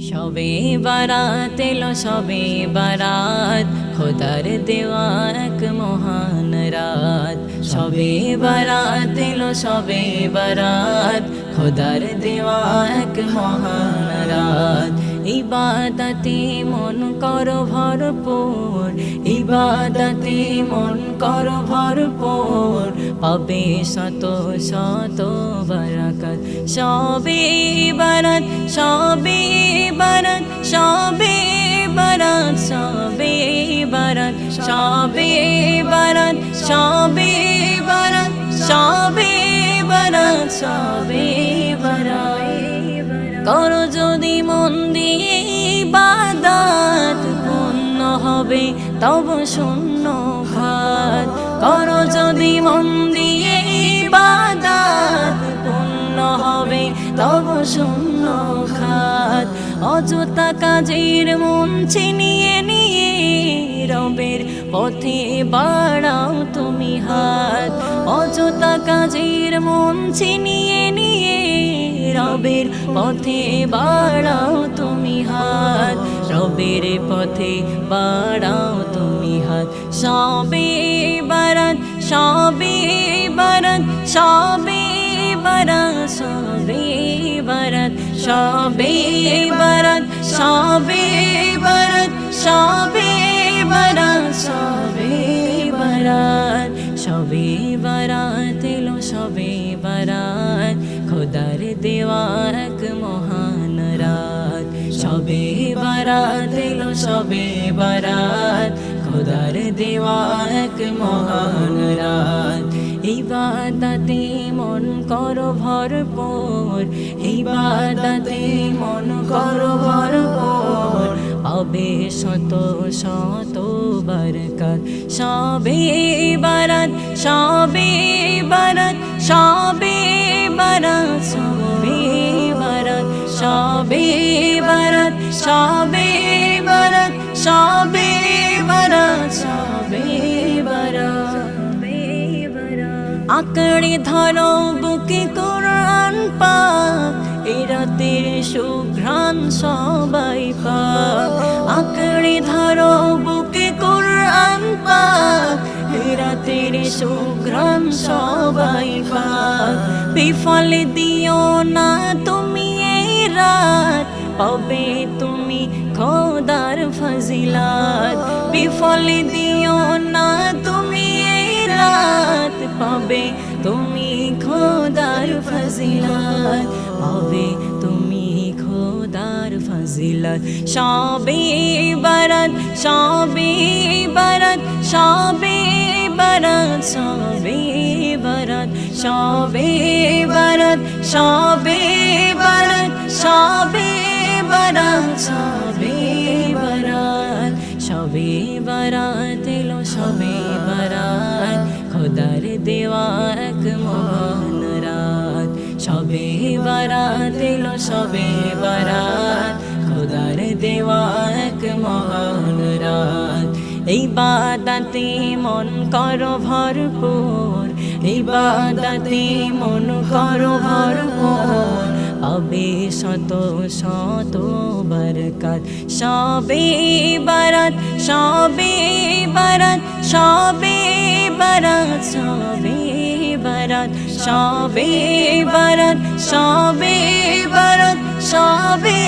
সবে বারাত এলো, সবে বারাত। খোদার দেওয়া এক মহান রাত। সবে বারাত এলো, সবে বারাত। খোদার দেওয়া মহান রাত। ইবাদতে মন কর ভরপুর, ইবাদতে মন কর ভরপুর। পাবে শত শত বারাকাত সবে বারাত সবে বারাত সবে বারাত সবে বারাত সবে বারাত সবে বারাত সবে বারাত সবে বারাত করো যদি মন দিয়ে হবে তব শূন্য ভাত করো যদি মন দিয়ে বাদাত পূর্ণ হবে তব শূন্য খাত অযথা কাজের মন ছিনিয়ে নিয়ে রবের পথে বাড়াও তুমি হাত। অযথা কাজের মন ছিনিয়ে নিয়ে রবের পথে বাড়াও তুমি হাত, রবের পথে বাড়াও তুমি হাত। সবে বারাত সবে বারাত সবে বারাত সবে বারাত সবে বারাত সবে বারাত সবে বারাত সবে বারাত সবে বারাত এলো, সবে বারাত। খোদার দেওয়া মহান রাত সবে বারাত এলো সবে বারাত খোদার দেওয়া মহান রাত ইবাদতে মন করো ভরপুর ইবাদতে মন করো ভরপুর। পাবে শত শত বরকত সবে বারাত সবে বারাত, সবে সবে বারাত সবে বারাত সবে বারাত, সবে আঁকড়ে ধরো বুকে কোরআন পাক, এ রাতের সুঘ্রাণ সবাই পাক। আঁকড়ে ধরো বুকে কোরআন পাক, এ রাতের সুঘ্রাণ সবাই পাক। বিফলে দিও না পাবে তুমি খোদার ফজিলাত। বিফলে দিও না তুমি এই রাত। পাবে তুমি খোদার ফজিলাত। পাবে তুমি খোদার ফজিলাত। সবে বারাত সবে বারাত সবে বারাত সবে বারাত সবে বারাত সবে বারাত। বারাত, সবে বারাত সবে বারাত এলো, সবে বারাত। খোদার দেওয়া এক মহান রাত। সবে বারাত এলো, সবে বারাত। খোদার দেওয়া এক মহান রাত। এই বাদাতে মন করো ভরপুর। এই বাদাতে মন করো ভরপুর। পাবে শত শত বরকত, সবে বরত সবে বরত সবে বরত সবে বরত সবে বরত সবে বরত, সবে